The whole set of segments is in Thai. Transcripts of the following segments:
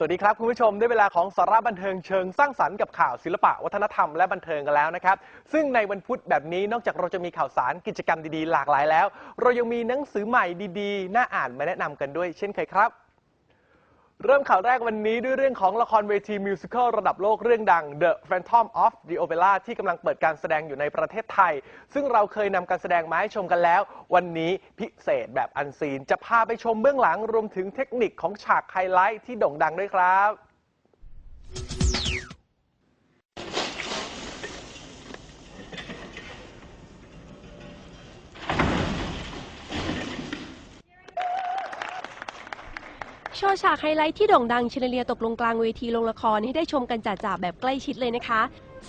สวัสดีครับ คุณผู้ชมได้เวลาของสาระบันเทิงเชิงสร้างสรรค์กับข่าวศิลปะวัฒนธรรมและบันเทิงกันแล้วนะครับ ซึ่งในวันพุธแบบนี้นอกจากเราจะมีข่าวสารกิจกรรมดีๆ หลากหลายแล้ว เรายังมีหนังสือใหม่ดีๆ น่าอ่านมาแนะนำกันด้วยเช่นเคยครับ เริ่มข่าวแรกวันนี้ด้วยเรื่องของละครเวทีมิวสิควลระดับโลกเรื่องดัง The Phantom of the Opera ที่กำลังเปิดการแสดงอยู่ในประเทศไทย ซึ่งเราเคยนำการแสดงมาให้ชมกันแล้ว วันนี้พิเศษแบบอันซีน จะพาไปชมเบื้องหลังรวมถึงเทคนิคของฉากไฮไลท์ที่โด่งดังด้วยครับ โชว์ฉากไฮไลท์ที่โด่งดังเชนเลียตกลงกลางเวทีลงละครให้ได้ชมกันจ่าๆแบบใกล้ชิดเลยนะคะ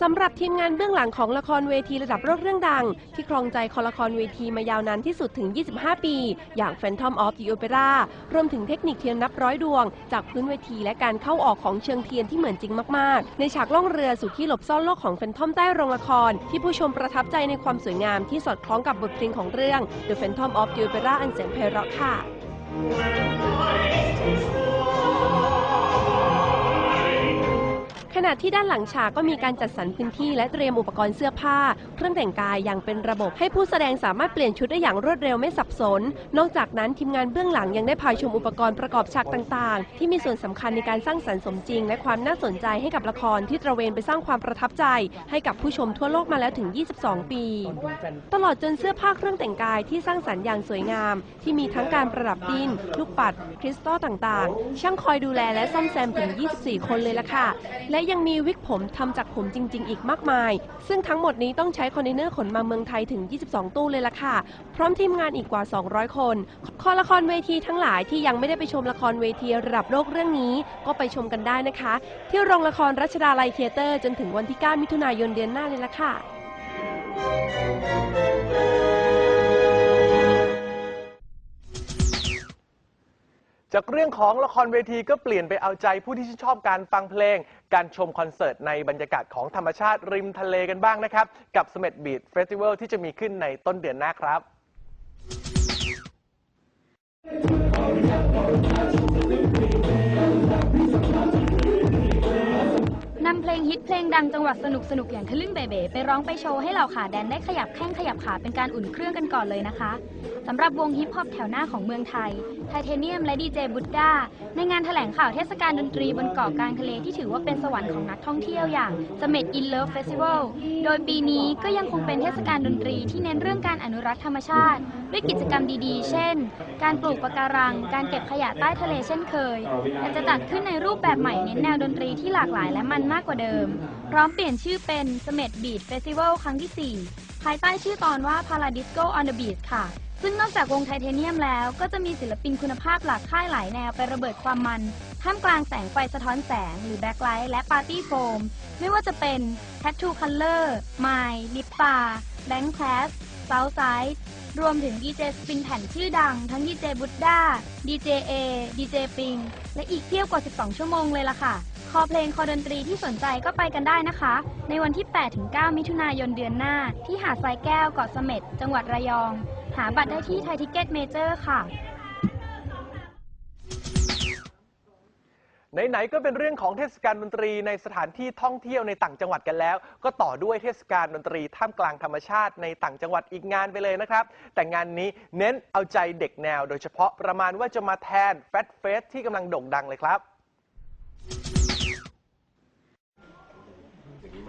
สำหรับทีมงานเบื้องหลังของละครเวทีระดับโลกเรื่องดัง ที่ครองใจคอละครเวทีมายาวนานที่สุดถึง 25 ปี อย่าง Phantom of the Opera รวมถึงเทคนิคเทียนนับร้อยดวง จากพื้นเวทีและการเข้าออกของเชิงเทียนที่เหมือนจริงมาก ๆ ในฉากล่องเรือสู่ที่หลบซ่อนโลกของแฟนทอมใต้โรงละคร ที่ผู้ชมประทับใจในความสวยงามที่สอดคล้องกับบทเพลงของเรื่อง The Phantom of the Opera อันแสนไพเราะค่ะ ข ณะที่ด้านหลังฉากก็มีการจัดสรรพื้นที่และเตรียมอุปกรณ์เสื้อผ้า เครื่องแต่งกายอย่างเป็นระบบให้ผู้แสดงสามารถเปลี่ยนชุดได้อย่างรวดเร็วไม่สับสน นอกจากนั้นทีมงานเบื้องหลังยังได้พาชมอุปกรณ์ประกอบฉากต่างๆ ที่มีส่วนสำคัญในการสร้างสรรค์สมจริง และความน่าสนใจให้กับละครที่ตระเวนไปสร้างความประทับใจ ให้กับผู้ชมทั่วโลกมาแล้วถึง 22 ปี ตลอดจนเสื้อผ้าเครื่องแต่งกายที่สร้างสรรค์อย่างสวยงาม ที่มีทั้งการประดับดินลูกปัด คริสตัลต่างๆ ช่างคอยดูแลและซ่อมแซมถึง 24 คนเลยล่ะค่ะและยังมีวิกผมทำจากผมจริง ๆ อีกมากมาย ซึ่งทั้งหมดนี้ต้องใช้คอนเทนเนอร์ขนมาเมืองไทยถึง 22 ตู้เลยล่ะค่ะ พร้อมทีมงานอีกกว่า 200 คนคอละครเวทีทั้งหลายที่ยังไม่ได้ไปชมละครเวทีระดับโลกเรื่องนี้ ก็ไปชมกันได้นะคะ ที่โรงละครรัชดาลัยเทเตอร์จนถึงวันที่ 9 มิถุนายนเดือนหน้าเลยล่ะค่ะ จากเรื่องของละครเวทีก็เปลี่ยนไปเอาใจผู้ที่ชื่นชอบการฟังเพลง การชมคอนเสิร์ตในบรรยากาศของธรรมชาติริมทะเลกันบ้างนะครับ กับสม็ดบีดเฟสติวัลที่จะมีขึ้นในต้นเดือนหน้าครับ นำเพลงฮิตเพลงดังจังหวัดสนุกสนุกอย่างทะลึ่งเบเบไปร้องไปโชว์ให้เหล่าขาแดนได้ขยับแข้งขยับขาเป็นการอุ่นเครื่องกันก่อนเลยนะคะสำหรับวงฮิปฮอปแถวหน้าของเมืองไทย ไทเทเนียมและดีเจบุดด้าในงานแถลงข่าวเทศกาลดนตรีบนเกาะกลางทะเลที่ถือว่าเป็นสวรรค์ของนักท่องเที่ยวอย่างเสม็ดอินเลิฟเฟสติวัลโดยปีนี้ก็ยังคงเป็นเทศกาลดนตรีที่เน้นเรื่องการอนุรักษ์ธรรมชาติ ด้วยกิจกรรมดีๆ เช่น การปลูกปะการัง การเก็บขยะใต้ทะเลเช่นเคยแต่จะจัดขึ้นในรูปแบบใหม่เน้นแนวดนตรีที่หลากหลายและมันมากกว่าเดิม พร้อมเปลี่ยนชื่อเป็นเสม็ดบีดเฟสติวัลครั้งที่ 4 ภายใต้ชื่อตอนว่า Paradisco on the Beach ค่ะ ซึ่งนอกจากวงไทเทเนียมแล้วก็จะมีศิลปินคุณภาพหลากค่ายหลายแนวไประเบิดความมัน ท่ามกลางแสงไฟสะท้อนแสง หรือแบ็คไลท์และปาร์ตี้โฟม ไม่ว่าจะเป็น Tattoo Color My Lip Bar Blank Class Southside รวมถึงดีเจสปินแผ่นชื่อดัง ทั้งดีเจบุดด้าดีเจเอดีเจปิง และอีกเพียบกว่า 12 ชั่วโมงเลยล่ะค่ะ คอเพลงคอดนตรีที่สนใจก็ไปกันได้นะคะ ในวันที่ 8-9 มิถุนายนเดือนหน้า ที่หาดทรายแก้วเกาะเสม็ดจังหวัดระยอง หาบัตรได้ที่ไทยทิเก็ตเมเจอร์ค่ะ ไหนๆก็เป็นเรื่องของเทศกาลดนตรีในสถานที่ท่องเที่ยวในต่างจังหวัดกันแล้ว ก็ต่อด้วยเทศกาลดนตรีท่ามกลางธรรมชาติในต่างจังหวัดอีกงานไปเลยนะครับ แต่งานนี้เน้นเอาใจเด็กแนว โดยเฉพาะประมาณว่าจะมาแทนแฟตเฟสที่กำลังโด่งดังเลยครับ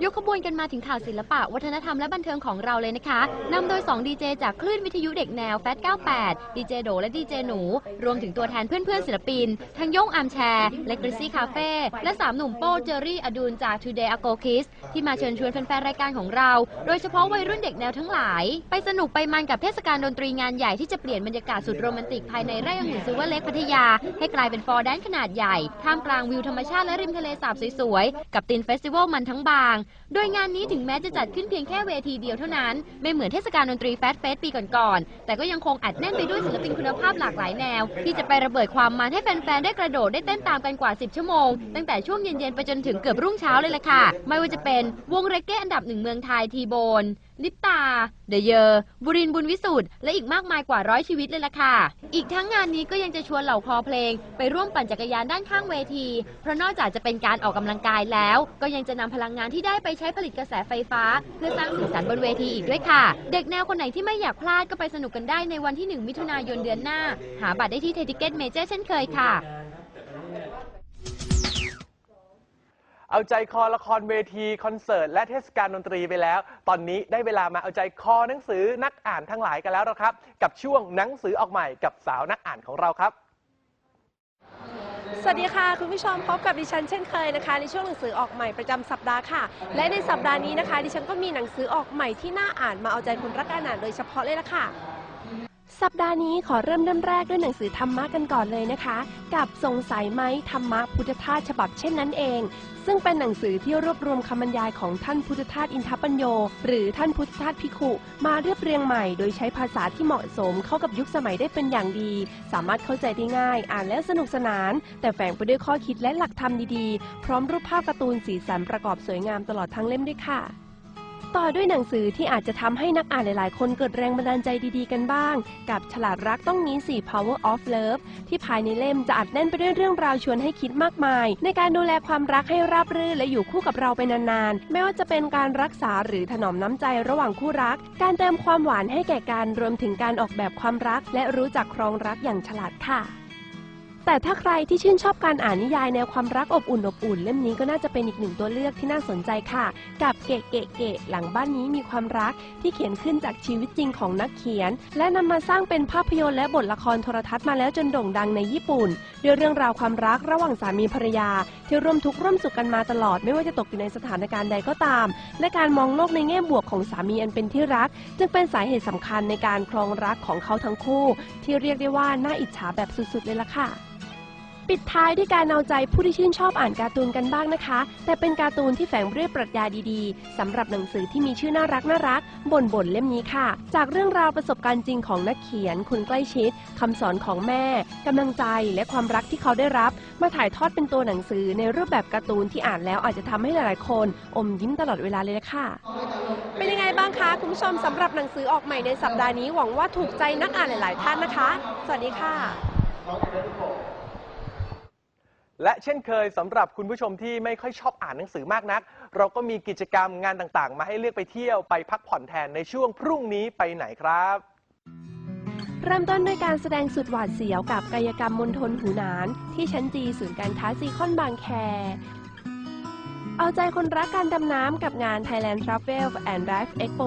ยกขบวนกันมาถึงข่าวศิลปะ วัฒนธรรมและบันเทิงของเราเลยนะคะนำโดย 2 ดีเจจากคลื่นวิทยุเด็กแนวแฟต98 ดีเจโดและดีเจหนู รวมถึงตัวแทนเพื่อนๆศิลปิน ทั้งย่งอามแชร์และกริซี่คาเฟ่และ3หนุ่มโป้เจอรี่อดูลจาก Today a g o k i s ที่มาเชิญชวนแฟนๆรายการของเรา โดยเฉพาะวัยรุ่นเด็กแนวทั้งหลาย ไปสนุกไปมันกับเทศกาลดนตรีงานใหญ่ที่จะเปลี่ยนบรรยากาศสุดโรแมนติกภายในไร่องุ่นซิลเวอร์เล็กพัทยา ให้กลายเป็นฟอร์แดนขนาดใหญ่ท่ามกลางวิวธรรมชาติและริมทะเลสาบสวยๆกับตินเฟสติวัลมันทั้งบางโดยงานนี้ถึงแม้จะจัดขึ้นเพียงแค่เวทีเดียวเท่านั้น ไม่เหมือนเทศกาลดนตรีแฟสเฟสปีก่อนๆ แต่ก็ยังคงอัดแน่นไปด้วยศิลปินคุณภาพหลากหลายแนว ที่จะไประเบิดความมันให้แฟนๆ ได้กระโดดได้เต้นตามกันกว่า 10 ชั่วโมง ตั้งแต่ช่วงเย็นๆ ไปจนถึงเกือบรุ่งเช้าเลยล่ะค่ะ ไม่ว่าจะเป็นวงเรเก้อันดับหนึ่งเมืองไทยทีโบน ลิปตา เดเยอร์บุรินบุญวิสุทธ์และอีกมากมายกว่าร้อยชีวิตเลยล่ะค่ะ อีกทั้งงานนี้ก็ยังจะชวนเหล่าคอเพลง ไปร่วมปั่นจักรยานด้านข้างเวที เพราะนอกจากจะเป็นการออกกำลังกายแล้ว ก็ยังจะนำพลังงานที่ได้ไปใช้ผลิตกระแสไฟฟ้า เพื่อสร้างสีสันบนเวทีอีกด้วยค่ะ เด็กแนวคนไหนที่ไม่อยากพลาดก็ไปสนุกกันได้ในวันที่ 1 มิถุนายนเดือนหน้า หาบัตรได้ที่เทติเกตเมเจอร์เช่นเคยค่ะ เอาใจคอละครเวที คอนเสิร์ต และเทศกาลดนตรีไปแล้ว ตอนนี้ได้เวลามาเอาใจคอหนังสือนักอ่านทั้งหลายกันแล้วนะครับ กับช่วงหนังสือออกใหม่กับสาวนักอ่านของเราครับ สวัสดีค่ะ คุณผู้ชมพบกับดิฉันเช่นเคยนะคะ ในช่วงหนังสือออกใหม่ประจำสัปดาห์ค่ะ และในสัปดาห์นี้นะคะ ดิฉันก็มีหนังสือออกใหม่ที่น่าอ่านมาเอาใจคนรักการอ่านโดยเฉพาะเลยละค่ะ สัปดาห์นี้ขอเริ่มเริ่มแรกด้วยหนังสือธรรมะกันก่อนเลยนะคะ กับสงสัยไหมธรรมะพุทธทาสฉบับเช่นนั้นเอง ซึ่งเป็นหนังสือที่รวบรวมคำบรรยายของท่านพุทธทาสอินทปัญโย หรือท่านพุทธทาสพิขุมาเรียบเรียงใหม่ โดยใช้ภาษาที่เหมาะสมเข้ากับยุคสมัยได้เป็นอย่างดี สามารถเข้าใจได้ง่าย อ่านแล้วสนุกสนาน แต่แฝงไปด้วยข้อคิดและหลักธรรมดีๆ พร้อมรูปภาพการ์ตูนสีสันประกอบสวยงามตลอดทั้งเล่มด้วยค่ะ ต่อด้วยหนังสือที่อาจจะทำให้นักอ่านหลาย ๆ คนเกิดแรงบันดาลใจดีๆ กันบ้าง กับฉลาดรักต้องนี้สี่ Power of Love ที่ภายในเล่มจะอัดแน่นไปด้วยเรื่องราวชวนให้คิดมากมาย ในการดูแลความรักให้ราบรื่นและอยู่คู่กับเราไปนาน ๆ ไม่ว่าจะเป็นการรักษาหรือถนอมน้ำใจระหว่างคู่รัก การเติมความหวานให้แก่กันรวมถึงการออกแบบความรัก และรู้จักครองรักอย่างฉลาดค่ะ แต่ถ้าใครที่ชื่นชอบการอ่านนิยายแนวความรักอบอุ่นอบอุ่นเล่มนี้ก็น่าจะเป็นอีกหนึ่งตัวเลือกที่น่าสนใจค่ะ กับเกะเกะเกะหลังบ้านนี้มีความรักที่เขียนขึ้นจากชีวิตจริงของนักเขียน และนำมาสร้างเป็นภาพยนตร์และบทละครโทรทัศน์มาแล้วจนโด่งดังในญี่ปุ่นด้วยเรื่องราวความรักระหว่างสามีภรรยา ที่ร่วมทุกข์ร่วมสุขกันมาตลอดไม่ว่าจะตกอยู่ในสถานการณ์ใดก็ตาม และการมองโลกในแง่บวกของสามีอันเป็นที่รัก จึงเป็นสาเหตุสำคัญในการครองรักของเขาทั้งคู่ ที่เรียกได้ว่าน่าอิจฉาแบบสุดๆเลยล่ะค่ะ ปิดท้ายด้วยการเอาใจผู้ที่ชื่นชอบอ่านการ์ตูนกันบ้างนะคะ แต่เป็นการ์ตูนที่แฝงด้วยปรัชญาดีๆสำหรับหนังสือที่มีชื่อน่ารักน่ารักบ่นบ่นๆเล่มนี้ค่ะ จากเรื่องราวประสบการณ์จริงของนักเขียน คนใกล้ชิดคำสอนของแม่กำลังใจและความรักที่เขาได้รับ มาถ่ายทอดเป็นตัวหนังสือในรูปแบบการ์ตูนที่อ่านแล้วอาจจะทำให้หลายๆคน อมยิ้มตลอดเวลาเลยละค่ะ เป็นยังไงบ้างคะคุณผู้ชมสำหรับหนังสือออกใหม่ในสัปดาห์นี้หวังว่าถูกใจนักอ่านหลาย ๆ ท่านนะคะ สวัสดีค่ะ และเช่นเคยสำหรับคุณผู้ชมที่ไม่ค่อยชอบอ่านหนังสือมากนัก เราก็มีกิจกรรมงานต่างๆ มาให้เลือกไปเที่ยวไปพักผ่อนแทนในช่วงพรุ่งนี้ไปไหนครับ เริ่มต้นด้วยการแสดงสุดหวาดเสียวกับกายกรรมมณฑลหูหนาน ที่ชั้นจีศูนย์การค้าซีคอนบางแค เอาใจคนรักการดำน้ำกับงาน Thailand Travel and Dive Expo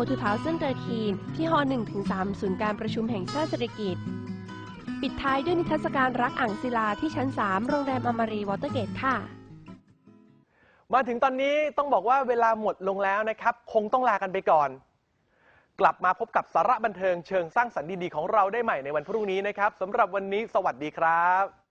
2013 ที่ฮ 1-3 ศูนย์การประชุมแห่งชาติเศรษฐกิจ ปิดท้ายด้วยนิทรรศการรักอ่างศิลาที่ชั้น 3 โรงแรมอมรีวอเตอร์เกตค่ะ มาถึงตอนนี้ต้องบอกว่าเวลาหมดลงแล้วนะครับ คงต้องลากันไปก่อน กลับมาพบกับสาระบันเทิงเชิงสร้างสรรค์ดีๆของเราได้ใหม่ในวันพรุ่งนี้นะครับสำหรับวันนี้สวัสดีครับ